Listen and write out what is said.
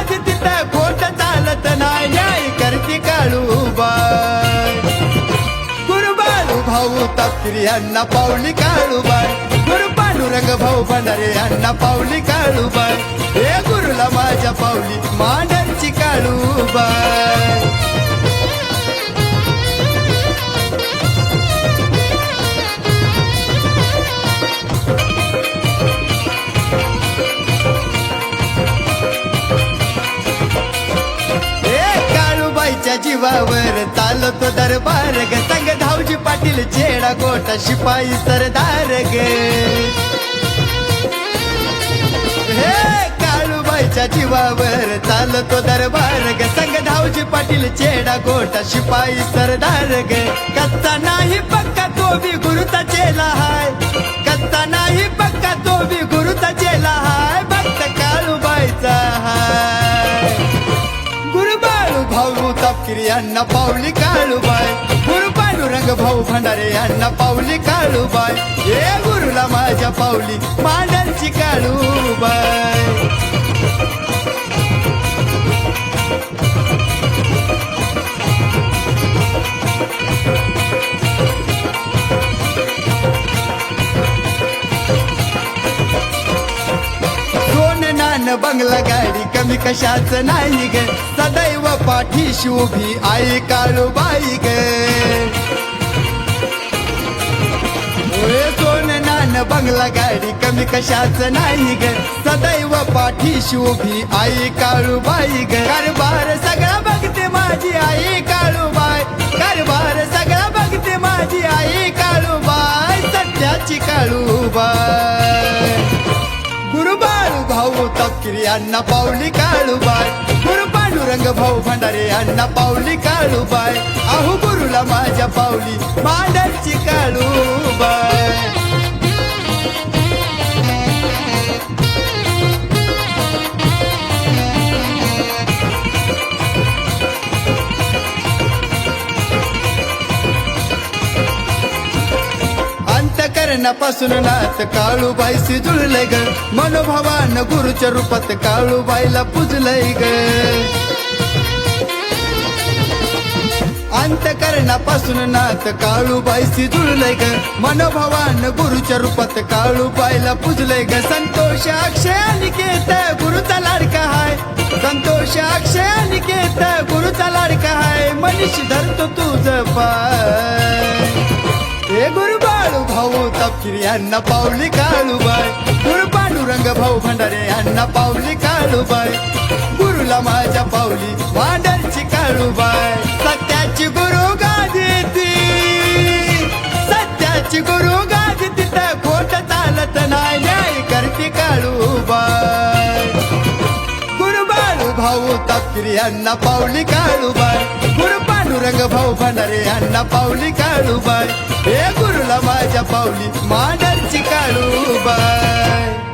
आज तिथं चालत नाही न्याय करते भाऊ तपकिरी यांना पावली काळूबाई गुरुबाळू रंग भाऊ भंडारे यांना पावली काळूबाई हे गुरुला माझ्या पावली काळू काळूबाई काळूबाईच्या जीवावर चालतो दरबार ग. संग धावजी पाटील चेडा गोटा शिपाई सरदार ग. हे काळूबाईच्या जीवावर चालतो दरबार ग. संग धावजी पाटील चेडा गोटा शिपाई सरदार ग. कच्चा नाही पक्का तो बी गुरुचा चेला हाय. कच्चा नाही पक्का तो बी गुरुचा चेला हाय. भाऊ तपकिरी अण्णा पाऊली काळूबाय गुरु पांडुरंग भाऊ भंडारे अण्णा पावली काळूबाय हे गुरुला माझ्या पावली मांडरची काळू बंगला गाडी कमी कशाच नाही ग. सदैव पाठी शोभी आई काळू बाई ग. सोन नान बंगला गाडी कमी कशाच नाही ग. सदैव पाठी शोभी आई काळू बाई ग. कारभार सगळा भाऊ अण्णा पावली काळूबाय गुरु पांडुरंग भाऊ भंडारे अण्णा पाऊली काळूबाय अहो गुरुला माझ्या पाऊली मांडरची काळूबाय करण्यापासून नाथ काळूबाईशी जुळलंय ग. मनोभावान गुरुच्या रूपात काळूबाईला पुजलंय ग. अंतकरणापासून नाथ काळूबाईशी जुळलंय ग. मनोभावान गुरुच्या रूपात काळूबाईला पुजलंय ग. संतोष अक्षय निकेत गुरुचा लाडका हाय. संतोष अक्षय निकेत गुरुचा लाडका हाय. मनीष धरतो तुझ पाय. भाऊ तपकिरी अण्णा पावली काळूबाई. गुरु पांडुरंग भाऊ भंडारे अण्णा पावली काळूबाई. गुरुला माझ्या पावली वांडरची काळूबाई. भाऊ तपकिरी अण्णा पावली काळूबाई. गुरु पांडुरंग भाऊ भंडारे अण्णा पावली काळूबाई. हे गुरुला माझ्या पावली मांडरची काळूबाई.